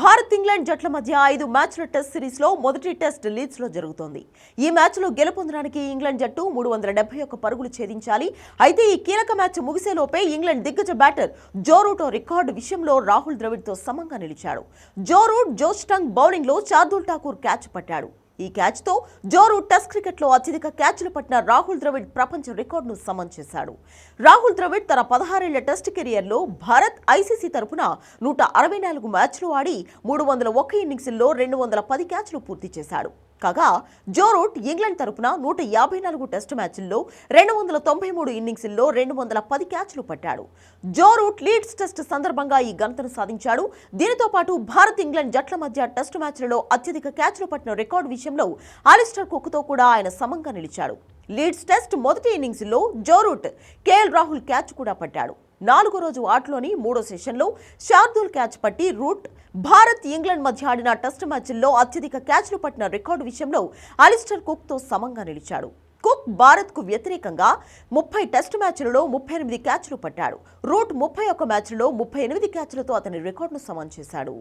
Bharat England జట్ల మధ్య ఐదు మ్యాచ్ల టెస్ట్ సిరీస్లో మొదటి టెస్ట్ లీడ్స్లో జరుగుతోంది. ఈ మ్యాచ్లో గెలుపొందడానికి ఇంగ్లాండ్ జట్టు మూడు వందల డెబ్బై ఒక్క పరుగులు ఛేదించాలి. అయితే ఈ కీలక మ్యాచ్ ముగిసేలోపే ఇంగ్లాండ్ దిగ్గజ బ్యాటర్ జోరూటో రికార్డు విషయంలో రాహుల్ ద్రవిడ్తో సమంగా నిలిచాడు. జో రూట్ బౌలింగ్లో చార్దుల్ ఠాకూర్ క్యాచ్ పట్టాడు. ఈ క్యాచ్తో జోరు టెస్ట్ క్రికెట్లో అత్యధిక క్యాచ్లు పట్టిన రాహుల్ ద్రవిడ్ ప్రపంచ రికార్డును సమన్ చేశాడు. రాహుల్ ద్రవిడ్ తన పదహారేళ్ళ టెస్ట్ కెరియర్లో భారత్ ఐసీసీ తరపున నూట అరవై నాలుగు మ్యాచ్లు ఆడి మూడు వందల ఒక్క ఇన్నింగ్స్లో రెండు వందల పది క్యాచ్లు పూర్తి చేశాడు. కాగా జో రూట్ ఇంగ్లాండ్ తరపున నూట యాభై నాలుగు టెస్ట్ మ్యాచ్ల్లో రెండు వందల తొంభై మూడు ఇన్నింగ్స్ల్లో రెండు వందల పది క్యాచ్లు పట్టాడు. జో రూట్ లీడ్స్ టెస్ట్ సందర్భంగా ఈ ఘనతను సాధించాడు. దీనితో పాటు భారత్ ఇంగ్లాండ్ జట్ల మధ్య టెస్ట్ మ్యాచ్లలో అత్యధిక క్యాచ్లు పట్టిన రికార్డు విషయంలో ఆలిస్టర్ కుక్తో కూడా ఆయన సమంగా నిలిచాడు. లీడ్స్ టెస్ట్ మొదటి ఇన్నింగ్స్లో Joe Root KL Rahul catch కూడా పట్టాడు. నాలుగో రోజు ఆటలోని మూడో సెషన్లో శార్దుల్ క్యాచ్ పట్టి రూట్ భారత్ ఇంగ్లాండ్ మధ్య ఆడిన టెస్ట్ మ్యాచ్ల్లో అత్యధిక క్యాచ్లు పట్టిన రికార్డు విషయంలో అలిస్టర్ కుక్తో సమంగా నిలిచాడు. కుక్ భారత్కు వ్యతిరేకంగా ముప్పై టెస్ట్ మ్యాచ్లలో ముప్పై ఎనిమిది క్యాచ్లు పట్టాడు. రూట్ ముప్పై ఒక్క మ్యాచ్లలో ముప్పై ఎనిమిది క్యాచ్లతో అతని రికార్డును సమం చేశాడు.